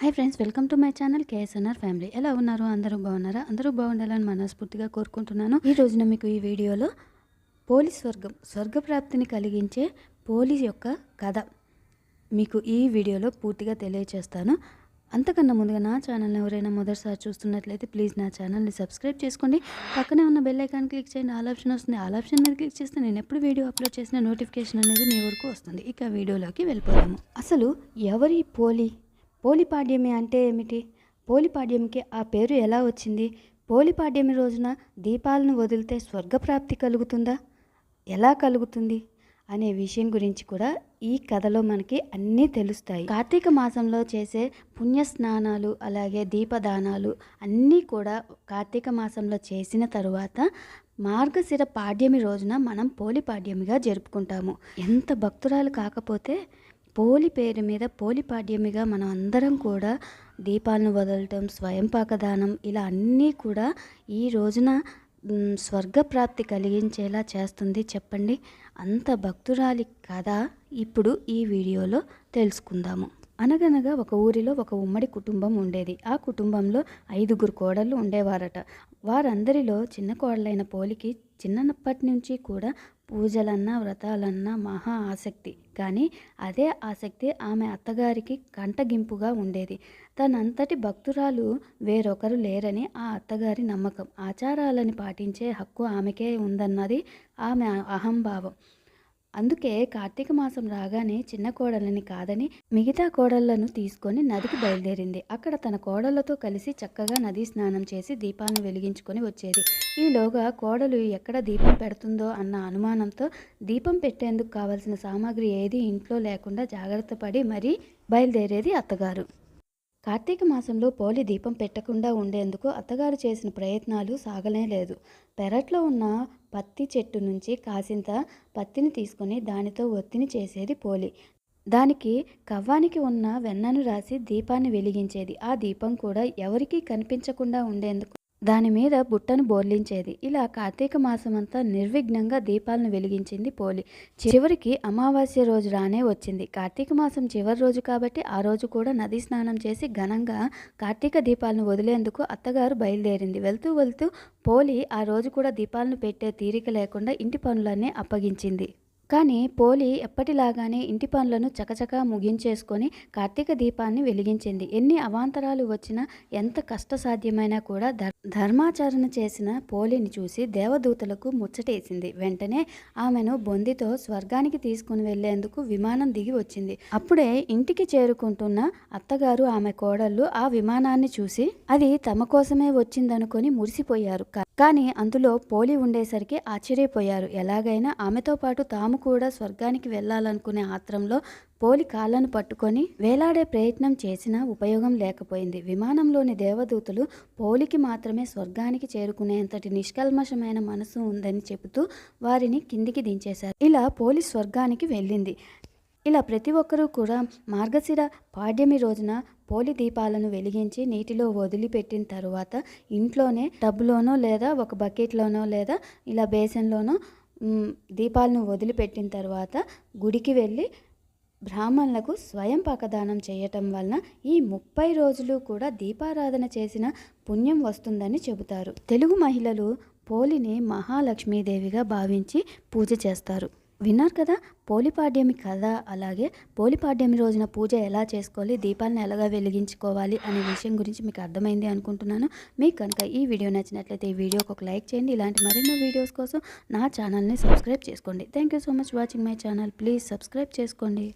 Hi friends welcome to my channel K S N R family. ఎలా ఉన్నారు? అందరూ బాగున్నారా? అందరూ బాగుండాలని మనస్ఫూర్తిగా కోరుకుంటున్నాను. ఈ రోజున మీకు ఈ వీడియోలో పోలీస్ స్వర్గం స్వర్గప్రాప్తిని కలిగించే పోలీస్ యొక్క కథ మీకు ఈ వీడియోలో పూర్తిగా తెలియచేస్తాను. అంతకన్నా ముందుగా నా ఛానల్ని ఎవరైనా మొదటిసారి చూస్తున్నట్లయితే ప్లీజ్ నా ఛానల్ని సబ్స్క్రైబ్ చేసుకోండి. పక్కనే ఉన్న బెల్ ఐకాన్ క్లిక్ చేయండి. ఆల్ ఆప్షన్ వస్తుంది. ఆల్ ఆప్షన్ మీద క్లిక్ చేస్తే నేను ఎప్పుడు వీడియో అప్లోడ్ చేసిన నోటిఫికేషన్ అనేది మీ వరకు వస్తుంది. ఇక వీడియోలోకి వెళ్ళిపోదాము. అసలు ఎవరి పోలి? పోలిపాడ్యమి అంటే ఏమిటి? పోలిపాడ్యమికి ఆ పేరు ఎలా వచ్చింది? పోలిపాడ్యమి రోజున దీపాలను వదిలితే స్వర్గప్రాప్తి కలుగుతుందా? ఎలా కలుగుతుంది? అనే విషయం గురించి కూడా ఈ కథలో మనకి అన్నీ తెలుస్తాయి. కార్తీక మాసంలో చేసే పుణ్య స్నానాలు అలాగే దీపదానాలు అన్నీ కూడా కార్తీక మాసంలో చేసిన తరువాత మార్గశిర పాడ్యమి రోజున మనం పోలిపాడ్యమిగా జరుపుకుంటాము. ఎంత భక్తురాలు కాకపోతే పోలి పేరు మీద పోలి పాడ్యమిగా మనం అందరం కూడా దీపాలను వదలటం స్వయంపాక దానం ఇలా అన్నీ కూడా ఈ రోజున స్వర్గప్రాప్తి కలిగించేలా చేస్తుంది. చెప్పండి. అంత భక్తురాలి కథ ఇప్పుడు ఈ వీడియోలో తెలుసుకుందాము. అనగనగా ఒక ఊరిలో ఒక ఉమ్మడి కుటుంబం ఉండేది. ఆ కుటుంబంలో ఐదుగురు కోడళ్ళు ఉండేవారట. వారందరిలో చిన్న కోడలైన పోలికి చిన్నప్పటి నుంచి కూడా పూజలన్నా వ్రతాలన్నా మహా ఆసక్తి. కానీ అదే ఆసక్తి ఆమె అత్తగారికి కంటగింపుగా ఉండేది. తనంతటి భక్తురాలు వేరొకరు లేరని ఆ అత్తగారి నమ్మకం. ఆచారాలని పాటించే హక్కు ఆమెకే ఉందన్నది ఆమె అహంభావం. అందుకే కార్తీక మాసం రాగానే చిన్న కోడలని కాదని మిగతా కోడళ్ళను తీసుకొని నదికి బయలుదేరింది. అక్కడ తన కోడళ్ళతో కలిసి చక్కగా నదీ స్నానం చేసి దీపాన్ని వెలిగించుకొని వచ్చేది. ఈలోగా కోడలు ఎక్కడ దీపం పెడుతుందో అన్న అనుమానంతో దీపం పెట్టేందుకు కావలసిన సామాగ్రి ఏది ఇంట్లో లేకుండా జాగ్రత్త పడి మరీ బయలుదేరేది అత్తగారు. కార్తీక మాసంలో పోలి దీపం పెట్టకుండా ఉండేందుకు అత్తగారు చేసిన ప్రయత్నాలు సాగనే లేదు పెరట్లో ఉన్న పత్తి చెట్టు నుంచి కాసింత పత్తిని తీసుకొని దానితో ఒత్తిని చేసేది పోలి. దానికి కవ్వానికి ఉన్న వెన్నను రాసి దీపాన్ని వెలిగించేది. ఆ దీపం కూడా ఎవరికీ కనిపించకుండా ఉండేందుకు దాని మీద బుట్టను బోర్లించేది. ఇలా కార్తీక మాసమంతా నిర్విఘ్నంగా దీపాలను వెలిగించింది పోలి. చివరికి అమావాస్య రోజు రానే వచ్చింది. కార్తీక మాసం చివరి రోజు కాబట్టి ఆ రోజు కూడా నదీ స్నానం చేసి ఘనంగా కార్తీక దీపాలను వదిలేందుకు అత్తగారు బయలుదేరింది. వెళ్తూ వెళ్తూ పోలి ఆ రోజు కూడా దీపాలను పెట్టే తీరిక లేకుండా ఇంటి పనులన్నీ అప్పగించింది. కానీ పోలి ఎప్పటిలాగానే ఇంటి పనులను చకచకా ముగించేసుకొని కార్తీక దీపాన్ని వెలిగించింది. ఎన్ని అవాంతరాలు వచ్చినా ఎంత కష్టసాధ్యమైనా కూడా ధర్ ధర్మాచరణ చేసిన పోలిని చూసి దేవదూతలకు ముచ్చటేసింది. వెంటనే ఆమెను బొందితో స్వర్గానికి తీసుకుని వెళ్ళేందుకు విమానం దిగి వచ్చింది. అప్పుడే ఇంటికి చేరుకుంటున్న అత్తగారు ఆమె కోడళ్ళు ఆ విమానాన్ని చూసి అది తమ కోసమే వచ్చిందనుకొని మురిసిపోయారు. కానీ అందులో పోలి ఉండేసరికి ఆశ్చర్యపోయారు. ఎలాగైనా ఆమెతో పాటు తాము కూడా స్వర్గానికి వెళ్ళాలనుకునే ఆత్రంలో పోలి కాళ్ళను పట్టుకొని వేలాడే ప్రయత్నం చేసినా ఉపయోగం లేకపోయింది. విమానంలోని దేవదూతలు పోలికి మాత్రమే స్వర్గానికి చేరుకునేంతటి నిష్కల్మషమైన మనసు ఉందని చెబుతూ వారిని కిందికి దించేశారు. ఇలా పోలీస్ స్వర్గానికి వెళ్ళింది. ఇలా ప్రతి ఒక్కరూ కూడా మార్గశిర పాడ్యమి రోజున పోలి దీపాలను వెలిగించి నీటిలో వదిలిపెట్టిన తరువాత ఇంట్లోనే టబ్లోనో లేదా ఒక బకెట్లోనో లేదా ఇలా బేసన్లోనో దీపాలను వదిలిపెట్టిన తర్వాత గుడికి వెళ్ళి బ్రాహ్మణులకు స్వయం పాకదానం చేయటం వలన ఈ ముప్పై రోజులు కూడా దీపారాధన చేసిన పుణ్యం వస్తుందని చెబుతారు. తెలుగు మహిళలు పోలిని మహాలక్ష్మీదేవిగా భావించి పూజ చేస్తారు. విన్నారు కదా పోలిపాడ్యమి కథ అలాగే పోలిపాడ్యమి రోజున పూజ ఎలా చేసుకోవాలి దీపాలను ఎలాగా వెలిగించుకోవాలి అనే విషయం గురించి మీకు అర్థమైంది అనుకుంటున్నాను. మీకు కనుక ఈ వీడియో నచ్చినట్లయితే ఈ వీడియోకి ఒక లైక్ చేయండి. ఇలాంటి మరెన్నో వీడియోస్ కోసం నా ఛానల్ని సబ్స్క్రైబ్ చేసుకోండి. Thank you so much watching my channel please subscribe చేసుకోండి.